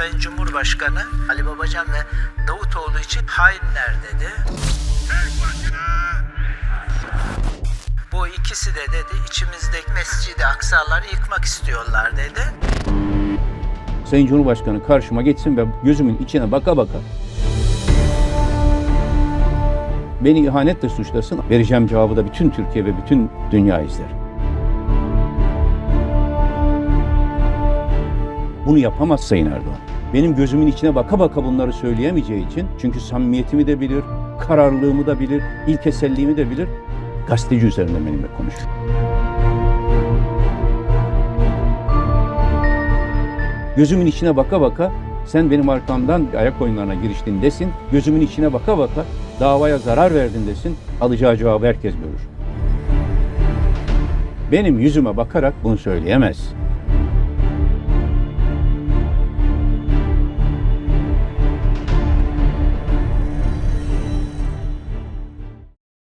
Sayın Cumhurbaşkanı Ali Babacan ve Davutoğlu için hainler dedi. Bu ikisi de dedi içimizdeki Mescid-i Aksaları yıkmak istiyorlar dedi. Sayın Cumhurbaşkanı karşıma geçsin ve gözümün içine baka baka beni ihanetle suçlasın. Vereceğim cevabı da bütün Türkiye ve bütün dünya izler. Bunu yapamaz Sayın Erdoğan. Benim gözümün içine baka baka bunları söyleyemeyeceği için çünkü samimiyetimi de bilir, kararlılığımı da bilir, ilkeselliğimi de bilir. Gazeteci üzerinden benimle konuşur. Gözümün içine baka baka sen benim arkamdan ayak oyunlarına giriştin desin. Gözümün içine baka baka davaya zarar verdin desin. Alacağı cevabı herkes görür. Benim yüzüme bakarak bunu söyleyemez.